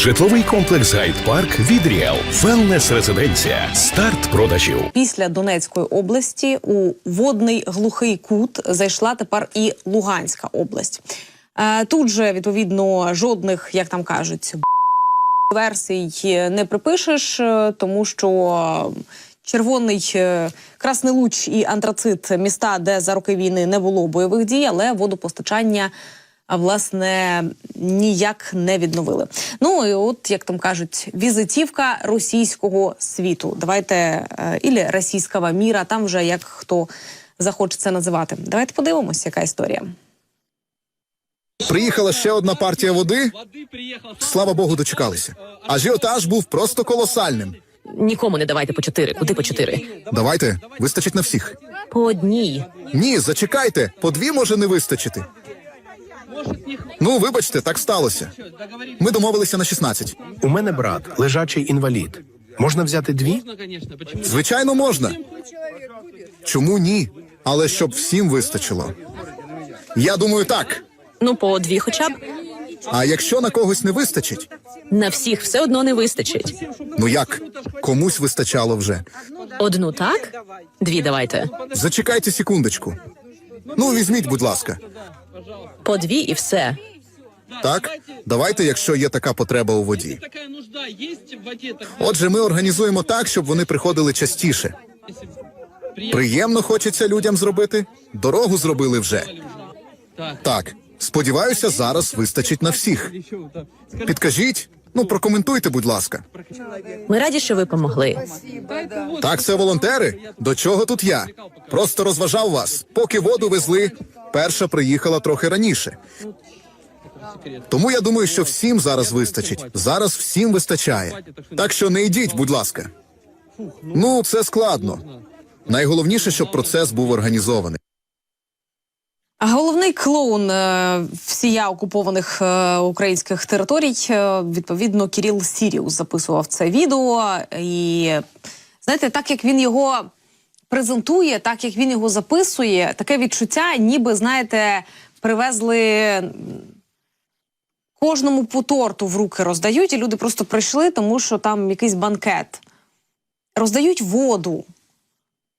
Житловий комплекс Гайд Парк від Ріел. Велнес резиденція. Старт продажів. Після Донецької області у водний глухий кут зайшла тепер і Луганська область. Е, Тут же відповідно жодних, як там кажуть, версій не припишеш, е, тому що червоний е, Красний Луч і Антрацит міста, де за роки війни не було бойових дій, але водопостачання. А власне ніяк не відновили. Ну і от як там кажуть, візитівка російського світу. Давайте е, ілі російського міра, там вже як хто захоче це називати. Давайте подивимося, яка історія. Приїхала ще одна партія води. Слава Богу, дочекалися. Ажіотаж був просто колосальним. Нікому не давайте по чотири. Куди по чотири? Давайте, вистачить на всіх. По одній. Ні, зачекайте, по дві може не вистачити. Ну, вибачте, так сталося. Ми домовилися на 16. У мене брат, лежачий інвалід. Можна взяти дві? Звичайно, можна. Чому ні? Але щоб всім вистачило. Я думаю, так. Ну, по дві, хоча б А якщо на когось не вистачить, на всіх все одно не вистачить. ну як? Комусь вистачало вже. Одну так, дві давайте. Зачекайте секундочку. Ну, візьміть, будь ласка. По дві і все. Так, давайте, якщо є така потреба у воді. Отже, ми організуємо так, щоб вони приходили частіше. Приємно хочеться людям зробити. Дорогу зробили вже. Так, сподіваюся, зараз вистачить на всіх. Підкажіть, ну прокоментуйте, будь ласка. Ми раді, що ви помогли. Так, це волонтери. До чого тут я? Просто розважав вас. Поки воду везли, перша приїхала трохи раніше. Тому я думаю, що всім зараз вистачить. Зараз всім вистачає. Так що не йдіть, будь ласка. Ну, це складно. Найголовніше, щоб процес був організований. Головний клоун е, всія окупованих е, українських територій, е, відповідно, Кіріл Сіріус записував це відео. І знаєте, так як він його презентує, так як він його записує, таке відчуття, ніби знаєте, привезли кожному по торту в руки роздають, і люди просто прийшли, тому що там якийсь банкет. Роздають воду,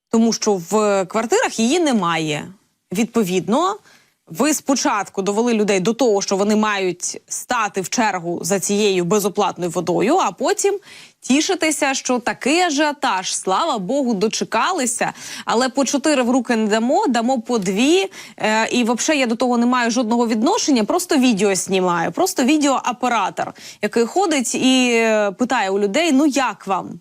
тому що в квартирах її немає. Відповідно, ви спочатку довели людей до того, що вони мають стати в чергу за цією безоплатною водою, а потім тішитися, що такий ажіотаж, слава Богу, дочекалися. Але по чотири в руки не дамо, дамо по дві. Е, і взагалі я до того не маю жодного відношення. Просто відео знімаю, просто відеооператор, який ходить і е, питає у людей: ну як вам?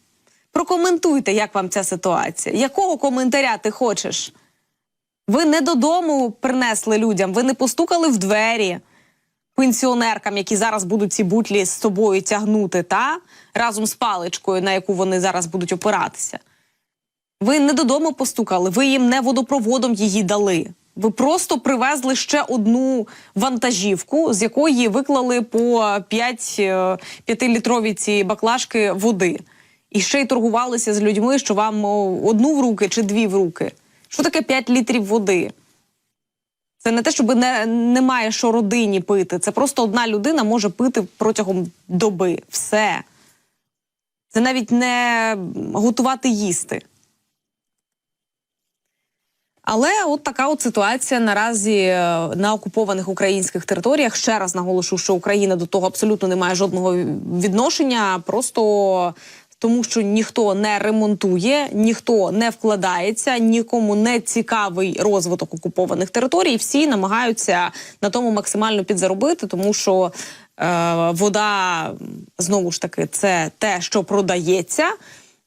Прокоментуйте, як вам ця ситуація. Якого коментаря ти хочеш? Ви не додому принесли людям, ви не постукали в двері пенсіонеркам, які зараз будуть ці бутлі з собою тягнути, та разом з паличкою, на яку вони зараз будуть опиратися. Ви не додому постукали, ви їм не водопроводом її дали. Ви просто привезли ще одну вантажівку, з якої виклали по 5 е, ці баклажки води. І ще й торгувалися з людьми, що вам одну в руки чи дві в руки. Що таке 5 літрів води? Це не те, щоб не, немає що родині пити. Це просто одна людина може пити протягом доби. Все. Це навіть не готувати їсти. Але от така от ситуація наразі е, на окупованих українських територіях. Ще раз наголошу, що Україна до того абсолютно не має жодного відношення, просто тому що ніхто не ремонтує, ніхто не вкладається, нікому не цікавий розвиток окупованих територій. Всі намагаються на тому максимально підзаробити, тому що е, вода знову ж таки це те, що продається.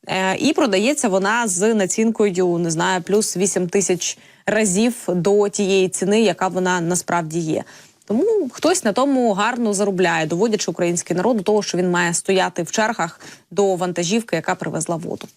Е, І продається вона з націнкою, не знаю, плюс 8 тисяч разів до тієї ціни, яка вона насправді є. Тому хтось на тому гарно заробляє, доводячи український народ до того, що він має стояти в чергах до вантажівки, яка привезла воду.